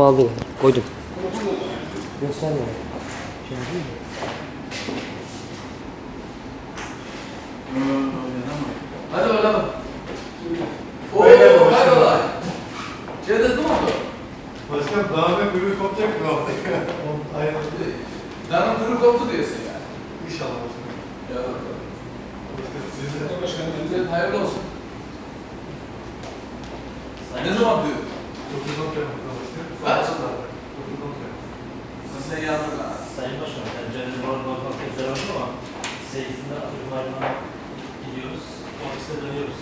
Aldım. Koydum. Göstermiyor. Hadi bakalım. Oo, hayrola. Cevdet ne oldu? Başkan daha ne ürün kopacak mı? Aynen. Danım kuru koptu diyorsun yani. İnşallah başkanım. Ya Cevdet hayırlı olsun. Ne zaman diyor? 9-10 Temmuz'da başkanım. Kaç? Sonra da 9-10 Temmuz. Sen yandın ha. Sayın Başkanım, pencerenin moral bozması güzel oldu ama 8'inde Atatürk'e gidiyoruz, ofiste dönüyoruz.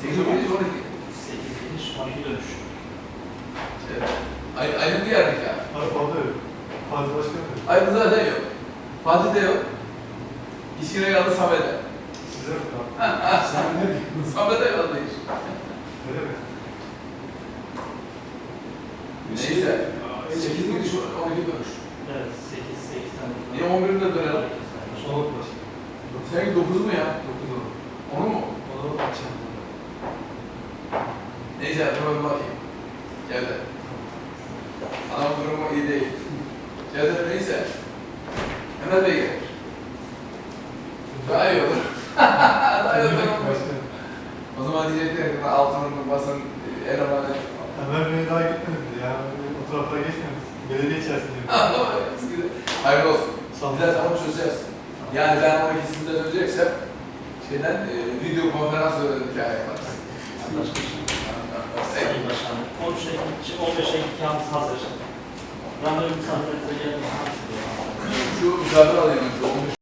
Sekiz on iki, on iki. 8 gidiş, 12 dönüş. Evet. Ay, ayrı bir yerdik ya. Hayır, o da yok. Fatih Başkanım. Ayrı zaten yok. Fatih de yok. İşine kaldı Samet'e. Size mi kaldı? Samet'e kaldı iş. Öyle mi? Neyse. Sekiz gidiş, on iki dönüş. Evet, 8, 8 Temmuz'da. Niye on birinde dönelim? Olur başkanım. Senin dokuz mu ya? 9 olur. Onu mu? Onu akşam. Neyse, dur bakayım. Cevdet. Anam durumu iyi değil. Cevdet neyse. Mehmet Bey gelir. Daha iyi olur. Daha iyi olur. Başkanım. O zaman altının basın elemanı. Ömer Bey daha gitmedi ya. O tarafta geçmedi. Belediye içerisinde. Hayırlı olsun. Biraz ama çözeceğiz. Yani ben o ikisini de çözeceksem şeyden e, video konferans öğrenip hikaye yaparız. Sayın Başkanım, 13 Ekim, 15 Ekim kağıdımız hazır. Randevu misafirlerinize gelin. Şu mücadele alayım önce.